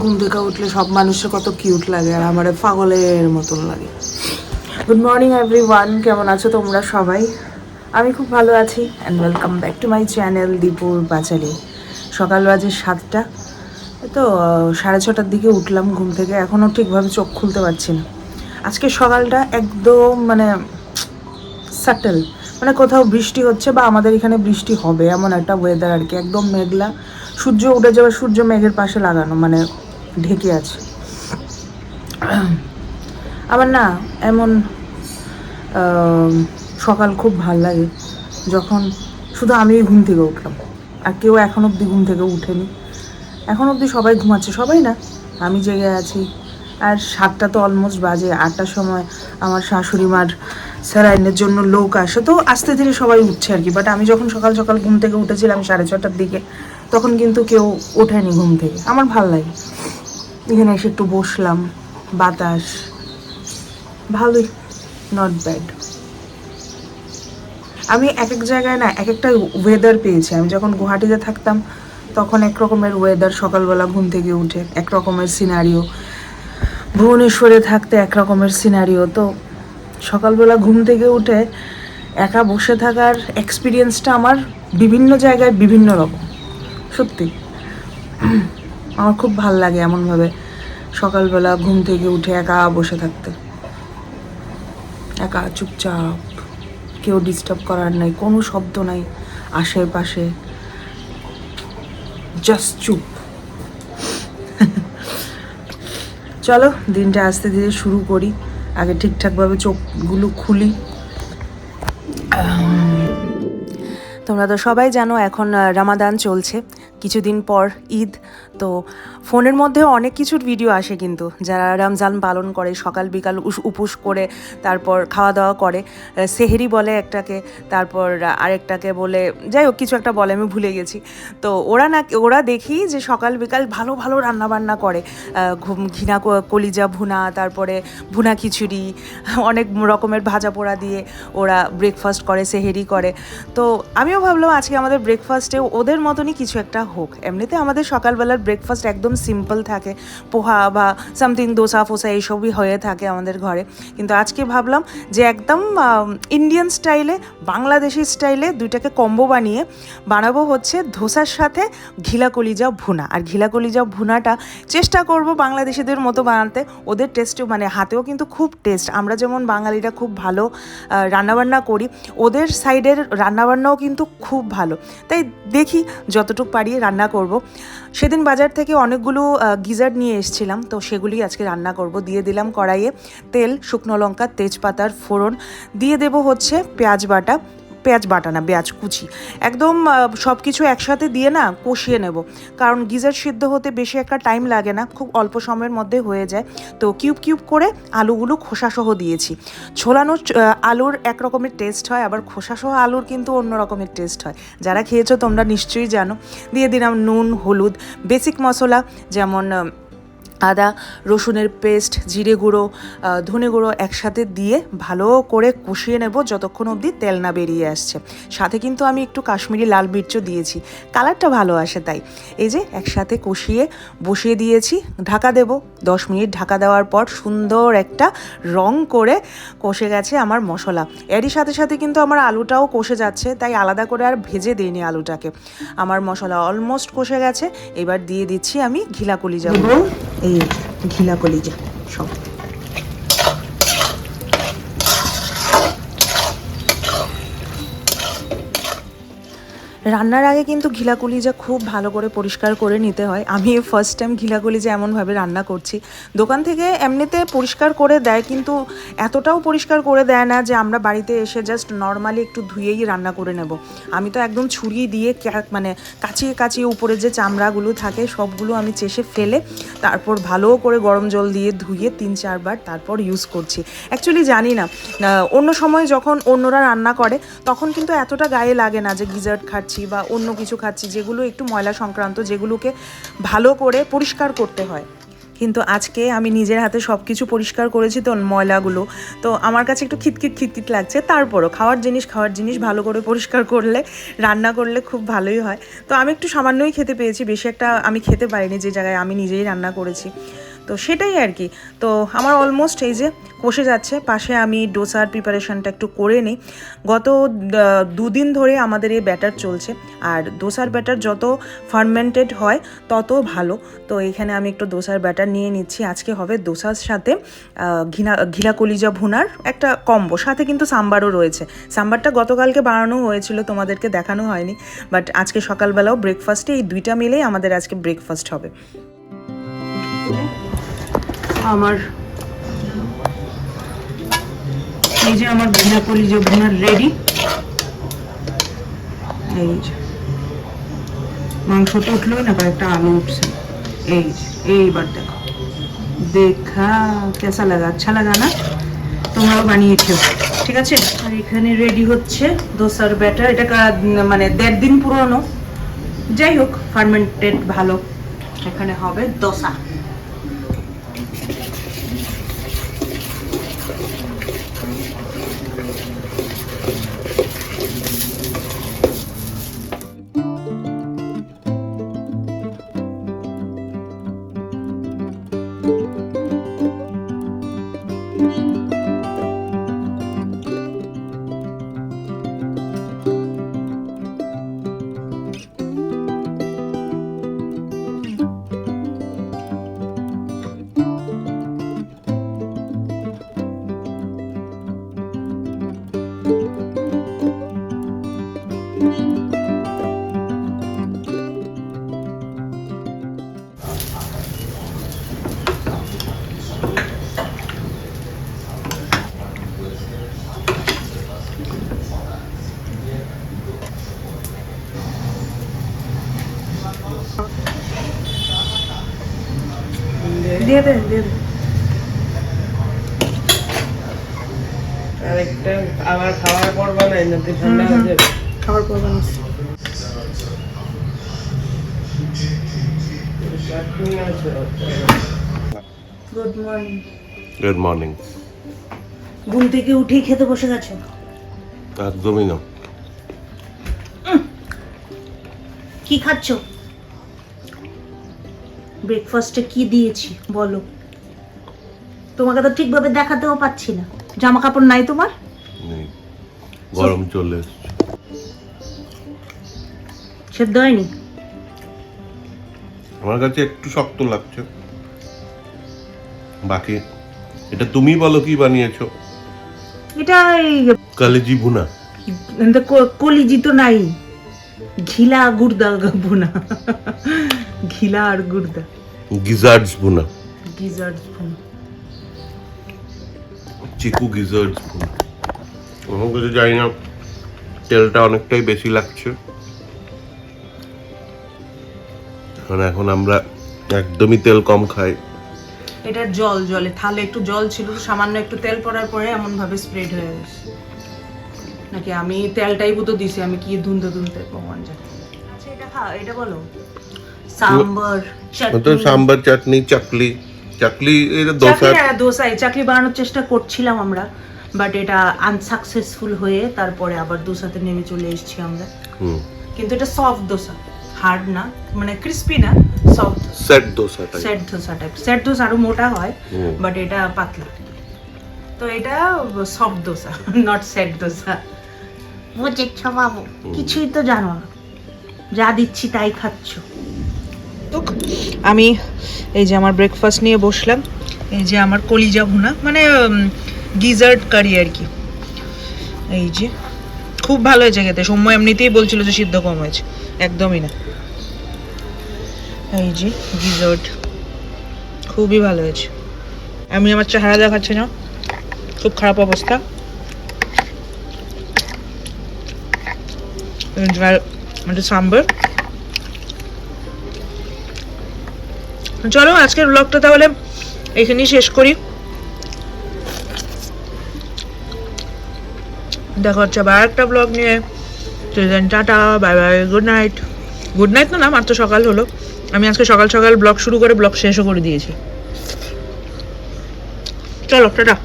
ঘুম থেকে উঠলে সব মানুষের কত কিউট লাগে আর আমার পাগলের মতন লাগে। গুড মর্নিং এভরি ওয়ান কেমন আছো তোমরা সবাই? আমি খুব ভালো আছি and welcome back to my channel দীপুর পাঁচালি সকাল বাজে সাতটা। তো সাড়ে ছটার দিকে উঠলাম ঘুম থেকে। এখনও ঠিকভাবে চোখ খুলতে পারছি না। আজকে সকালটা একদম মানে সাটেল মানে কোথাও বৃষ্টি হচ্ছে বা আমাদের এখানে বৃষ্টি হবে, এমন একটা ওয়েদার আর কি। একদম মেঘলা। সূর্য উঠে যাবে, সূর্য মেঘের পাশে লাগানো মানে ঢেকে আছে। আমার না, এমন সকাল খুব ভালো লাগে, যখন শুধু আমিই ঘুম থেকে উঠলাম, আর কেউ এখন অবধি ঘুম থেকে উঠেনি। এখন অবধি সবাই ঘুমাচ্ছে, সবাই না, আমি জেগে আছি। আর সাতটা তো অলমোস্ট বাজে, আটটার সময় আমার শাশুড়ি মার স্যারাইনের জন্য লোক আসে, তো আস্তে ধীরে সবাই উঠছে আর কি। বাট আমি যখন সকাল সকাল ঘুম থেকে উঠেছিলাম সাড়ে ছটার দিকে তখন কিন্তু কেউ ওঠেনি ঘুম থেকে। আমার ভালো লাগে। এখানে এসে একটু বসলাম, বাতাস। ভালোই নট ব্যাড আমি এক এক জায়গায় না এক একটা ওয়েদার পেয়েছি। আমি যখন গুয়াহাটিতে থাকতাম, তখন এক রকমের ওয়েদার সকালবেলা ঘুম থেকে উঠে এক রকমের সিনারিও ভুবনেশ্বরে থাকতে এক রকমের সিনারিও তো সকালবেলা ঘুম থেকে উঠে একা বসে থাকার এক্সপিরিয়েন্সটা আমার বিভিন্ন জায়গায় বিভিন্ন রকম। সত্যি। আমার খুব ভালো লাগে এমনভাবে সকালবেলা ঘুম থেকে উঠে একা বসে থাকতে। একা চুপচাপ, কেউ ডিস্টার্ব করার নাই, কোনো শব্দ নাই, আশেপাশে জাস্ট চুপ। চলো, দিনটা আস্তে ধীরে শুরু করি। আগে ঠিকঠাকভাবে চোখগুলো খুলি। তোমরা তো সবাই জানো, এখন রামাদান চলছে। কিছুদিন পর ঈদ তো ফোনের মধ্যে অনেক কিছুর ভিডিও আসে কিন্তু, যারা রমজান পালন করে, সকাল, বিকাল উপোস করে, তারপর খাওয়া দাওয়া করে সেহেরি বলে একটাকে, তারপর আরেকটাকে বলে, যাই হোক, কিছু একটা বলে, আমি ভুলে গেছি। তো ওরা না, ওরা দেখি যে সকাল, বিকাল ভালো ভালো রান্নাবান্না করে। ঘিনা কলিজা ভুনা, তারপরে ভুনা খিচুড়ি, অনেক রকমের ভাজা পোড়া দিয়ে ওরা ব্রেকফাস্ট করে, সেহেরি করে। তো আমিও ভাবলাম আজকে আমাদের ব্রেকফাস্টে ওদের মতনই কিছু একটা হোক। এমনিতে আমাদের সকালবেলার ব্রেকফাস্ট একদম সিম্পল থাকে। পোহা বা সামথিং দোসা ফোসা এইসবই হয়ে থাকে আমাদের ঘরে। কিন্তু আজকে ভাবলাম যে একদম ইন্ডিয়ান স্টাইলে বাংলাদেশি স্টাইলে দুইটাকে কম্বো বানিয়ে বানাবো হচ্ছে ধোসার সাথে ঘিলা কলিজা ভুনা। আর ঘিলা কলিজা ভুনাটা চেষ্টা করব বাংলাদেশিদের মতো বানাতে। ওদের টেস্টেও মানে হাতেও কিন্তু খুব টেস্ট আমরা যেমন বাঙালিরা খুব ভালো রান্নাবান্না করি, ওদের সাইডের রান্নাবান্নাও কিন্তু খুব ভালো। তাই দেখি যতটুকু পারি রান্না করব। সেদিন বাজার থেকে অনেকগুলো গিজার নিয়ে এসেছিলাম। তো সেগুলি আজকে রান্না করব। দিয়ে দিলাম কড়াইয়ে তেল, শুকনো লঙ্কা, তেজপাতার ফোড়ন। দিয়ে দেব হচ্ছে পেঁয়াজ বাটা। পেঁয়াজ, বাটা না, পেঁয়াজ, কুচি। একদম সব কিছু একসাথে দিয়ে না কষিয়ে নেব। কারণ গিজার সিদ্ধ হতে বেশি একটা টাইম লাগে না, খুব অল্প সময়ের মধ্যে হয়ে যায়। তো কিউব কিউব করে আলুগুলো খোসাসহ দিয়েছি। ছোলানো আলুর এক রকমের টেস্ট হয়, আবার খোসাসহ আলুর কিন্তু অন্য রকমের টেস্ট হয়। যারা খেয়েছো তোমরা নিশ্চয়ই জানো। দিয়ে দিলাম নুন, হলুদ, বেসিক মশলা যেমন আদা, রসুনের পেস্ট, জিরে গুঁড়ো ধনে গুঁড়ো একসাথে দিয়ে ভালো করে কষিয়ে নেব যতক্ষণ অবধি তেল না বেরিয়ে আসছে। সাথে কিন্তু আমি একটু কাশ্মীরি লাল মির্চও দিয়েছি। কালারটা ভালো আসে তাই। এই যে একসাথে কষিয়ে বসিয়ে দিয়েছি, ঢাকা দেব। দশ মিনিট ঢাকা দেওয়ার পর সুন্দর একটা রং করে কষে গেছে আমার মশলা। এরই সাথে সাথে কিন্তু আমার আলুটাও কষে যাচ্ছে, তাই আলাদা করে আর ভেজে দিইনি আলুটাকে। আমার মশলা অলমোস্ট কষে গেছে। এবার দিয়ে দিচ্ছি আমি ঘিলা কলিজা এই ঘিলা কলিজা সব। রান্নার আগে কিন্তু ঘিলা কলিজা খুব ভালো করে পরিষ্কার করে নিতে হয়। আমি ফার্স্ট টাইম ঘিলা কলিজা এমনভাবে রান্না করছি। দোকান থেকে এমনিতে পরিষ্কার করে দেয় কিন্তু এতটাও পরিষ্কার করে দেয় না যে আমরা বাড়িতে এসে জাস্ট নর্মালি একটু ধুয়েই রান্না করে নেব। আমি তো একদম ছুরি দিয়ে মানে কাচিয়ে কাচিয়ে উপরে যে চামড়াগুলো থাকে সবগুলো আমি চেষে ফেলে তারপর ভালো করে গরম জল দিয়ে ধুয়ে তিন চারবার তারপর ইউজ করছি। অ্যাকচুয়ালি জানি না। অন্য সময় যখন অন্যরা রান্না করে তখন কিন্তু এতটা গায়ে লাগে না যে গিজার্ট খাচ্ছি বা অন্য কিছু খাচ্ছি, যেগুলো একটু ময়লা সংক্রান্ত, যেগুলোকে ভালো করে পরিষ্কার করতে হয়। কিন্তু আজকে আমি নিজের হাতে সব কিছু পরিষ্কার করেছি তো ময়লাগুলো। তো আমার কাছে একটু খিটখিট খিটখিট লাগছে। তারপরও খাওয়ার জিনিস খাওয়ার জিনিস ভালো করে পরিষ্কার করলে, রান্না করলে খুব ভালোই হয়। তো আমি একটু সামান্যই খেতে পেয়েছি, বেশি একটা আমি খেতে পারিনি যে জায়গায় আমি নিজেই রান্না করেছি। তো সেটাই আর কি। তো আমার অলমোস্ট এই যে কষে যাচ্ছে, পাশে আমি ডোসার প্রিপারেশনটা একটু করে নিই। গত দুদিন ধরে আমাদের এই ব্যাটার চলছে, আর দোসার ব্যাটার যত ফার্মেন্টেড হয়, তত ভালো। তো এখানে আমি একটু দোসার ব্যাটার নিয়ে নিচ্ছি। আজকে হবে দোসার সাথে ঘিনা ঘিলা কলিজা ভুনার একটা কম্বো সাথে কিন্তু সাম্বারও রয়েছে। সাম্বারটা গতকালকে বানানো হয়েছিল, তোমাদেরকে দেখানো হয়নি। বাট আজকে সকালবেলাও ব্রেকফাস্টে এই দুইটা মিলেই আমাদের আজকে ব্রেকফাস্ট হবে। আমার এই যে আমার ঘিনা কলিজা ভুনার রেডি এই যে। মাংস তো উঠলোই না, কয়েকটা আলু উঠছে। এই যে, এইবার দেখো। দেখা কেসা লাগা আচ্ছা লাগা না। তোমরাও বানিয়েছো ঠিক আছে? আর এখানে রেডি হচ্ছে দোসার ব্যাটার এটা মানে দেড় দিন পুরনো। যাই হোক ফার্মেন্টেড ভালো। এখানে হবে দোসা দিয়ে দে দিয়ে দে আরেকটা আবার খাওয়ার পর বানাই না ঠান্ডা হয়ে যাবে? খাবার পর বানিয়েছি গুড মর্নিং গুড মর্নিং ঘুম থেকে উঠেই খেতে বসে গেছো? একদমই না। কি খাচ্ছো? ব্রেকফাস্টে কি দিয়েছি বলো। তোমাকে তো ঠিকভাবে দেখাতেও পাচ্ছি না। জামা কাপড় নাই তোমার? গরম চলে সেদ্ধ হয়নি? আমার কাছে একটু শক্ত লাগছে। বাকি এটা তুমি বলো কি বানিয়েছো? এটা কালেজি ভুনা। কলিজি তো নাই। ঘিলা গুড়দা ভুনা। ঘিলা আর গুড়দা। গিজার্ডস ভুনা। গিজার্ড ভুনা। চিকু গিজার্ডস ভুনা। আমার কাছে জানি না তেলটা অনেকটাই বেশি লাগছে। কারণ এখন আমরা একদমই তেল কম খাই। এটা জল জলে। থালে একটু জল ছিল সামান্য একটু তেল পড়ার পরে এমন ভাবে স্প্রেড হয়ে গেছে নাকি আমি তেলটাই বুতো দিছি আমি কি ধুনতে ধুনতে ভগবান জানে আচ্ছা এটা খা এটা বলো। সাম্বার তো সাম্বার চাটনি চাকলি চাকলি এটা দোসা দোসাই চাকরি বানানোর চেষ্টা করছিলাম আমরা বাট এটা আনসাকসেসফুল হয়ে তারপরে আবার দোসাতে নেমে চলে এসেছি আমরা। কিন্তু এটা সফট দোসা হার্ড না মানে ক্রিস্পি না soft set dosa type set dosa type set dosa আরও মোটা হয় বাট এটা পাতলা। তো এটা soft dosa not set dosa. বুঝেছ বাবু কিছুই তো জানো না। যা দিচ্ছি তাই খাচ্ছ। আমি এই যে আমার ব্রেকফাস্ট নিয়ে বসলাম, এই যে আমার কলিজা ভুনা মানে গিজার্ড কারি আর কি। এই যে, খুব ভালো হয়েছে খেতে। সময় এমনিতেই বলছিল যে সিদ্ধ কম হয়েছে, একদমই না। এই যে গিজার্ড খুবই ভালো হয়েছে। আমি আমার চেহারা দেখাচ্ছি না, খুব খারাপ অবস্থা। এবার সাম্বার। চলো, আজকের ব্লগটা তাহলে এখানেই শেষ করি। দেখা হচ্ছে আবার একটা ব্লগ নিয়ে। Then tata bye bye good night good night না, মাত্র সকাল হলো। আমি আজকে সকাল সকাল ব্লগ শুরু করে ব্লগ শেষও করে দিয়েছি। চলো, টাটা।